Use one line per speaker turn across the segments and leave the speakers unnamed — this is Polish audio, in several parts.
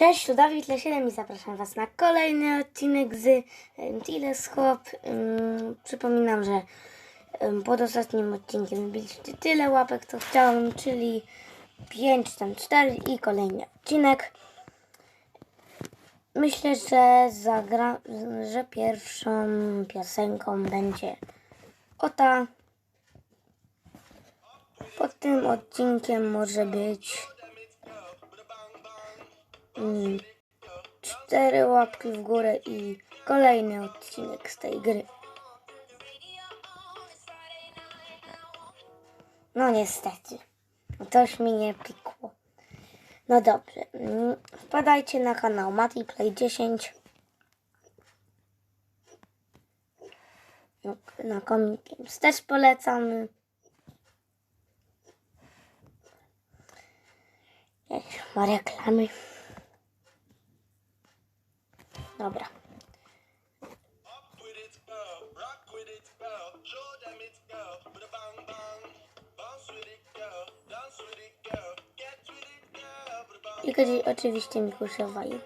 Cześć, tu Dawid Lesienem i zapraszam Was na kolejny odcinek z. Ym, Przypominam, że pod ostatnim odcinkiem biliście tyle łapek, co chciałem, czyli 5, tam 4 i kolejny odcinek. Myślę, że zagra, że pierwszą piosenką będzie Ota. Pod tym odcinkiem może być cztery łapki w górę i kolejny odcinek z tej gry. No niestety, coś mi nie pikło. No dobrze, mm, wpadajcie na kanał Play 10. No, Na Games też polecamy. Jak ma reklamy. Dobra. I chodzi oczywiście Mikuszowa i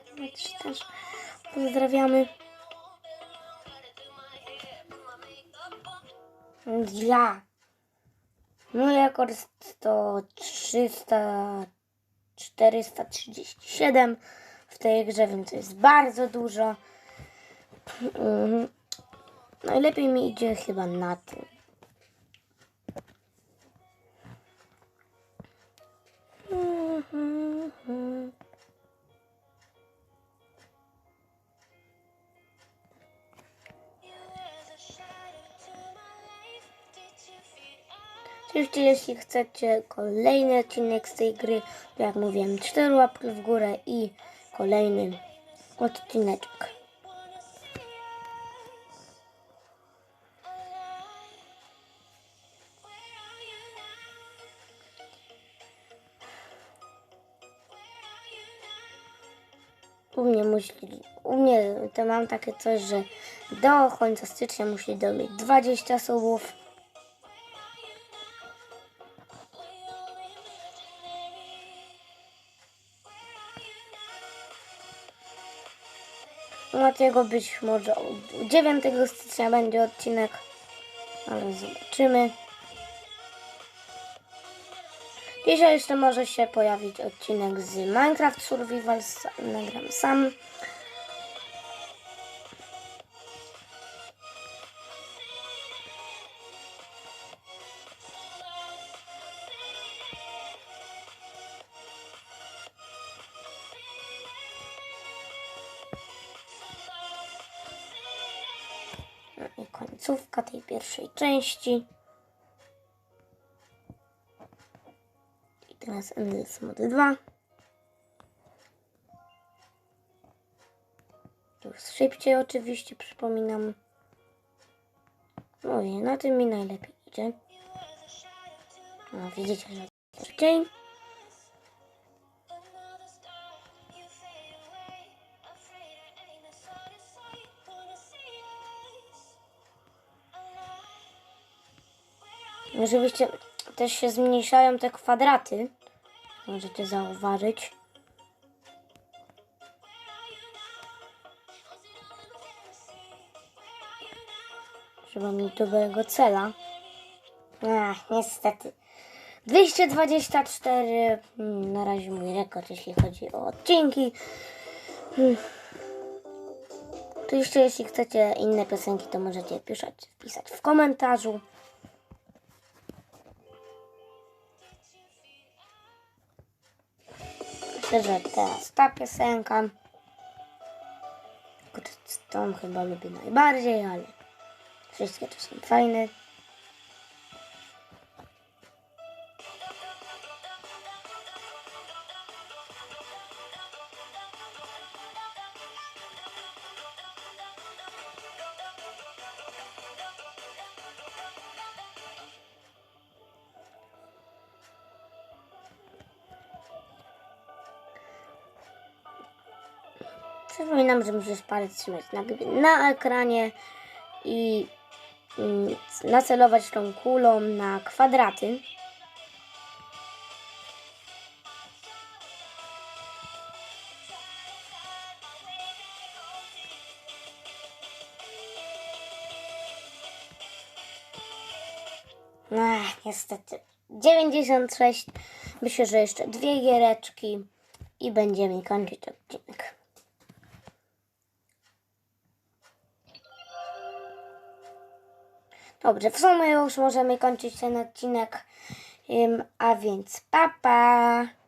też, pozdrawiamy. Ja. Mój rekord to 300, 437 w tej grze, więc to jest bardzo dużo. Mhm. Najlepiej mi idzie chyba na tym. Mhm. Oczywiście jeśli chcecie kolejny odcinek z tej gry, to jak mówiłem, 4 łapki w górę i kolejny odcineczek. U mnie musi, u mnie to mam takie coś, że do końca stycznia musi dobyć 20 subów. Matiego być może od 9 stycznia będzie odcinek, ale zobaczymy. Dzisiaj jeszcze może się pojawić odcinek z Minecraft Survival, nagram sam. I końcówka tej pierwszej części. I teraz Endless Mode 2. Już szybciej oczywiście, przypominam. Mówię, na tym mi najlepiej idzie. No, widzicie, że szybciej. Oczywiście też się zmniejszają te kwadraty. Możecie zauważyć. Trzeba mi dobrego cela. Ach, niestety. 224. mm, Na razie mój rekord, jeśli chodzi o odcinki. Hmm. Oczywiście, jeśli chcecie inne piosenki, to możecie pisać, wpisać w komentarzu. Myślę, że teraz ta piosenka. Tą chyba lubię najbardziej, ale wszystkie to są fajne. Przypominam, że musisz palec trzymać na, na ekranie i mm, nacelować tą kulą na kwadraty. Ach, niestety. 96. Myślę, że jeszcze dwie giereczki i będziemy kończyć odcinek. Dobrze, w sumie już możemy kończyć ten odcinek. A więc papa. Pa.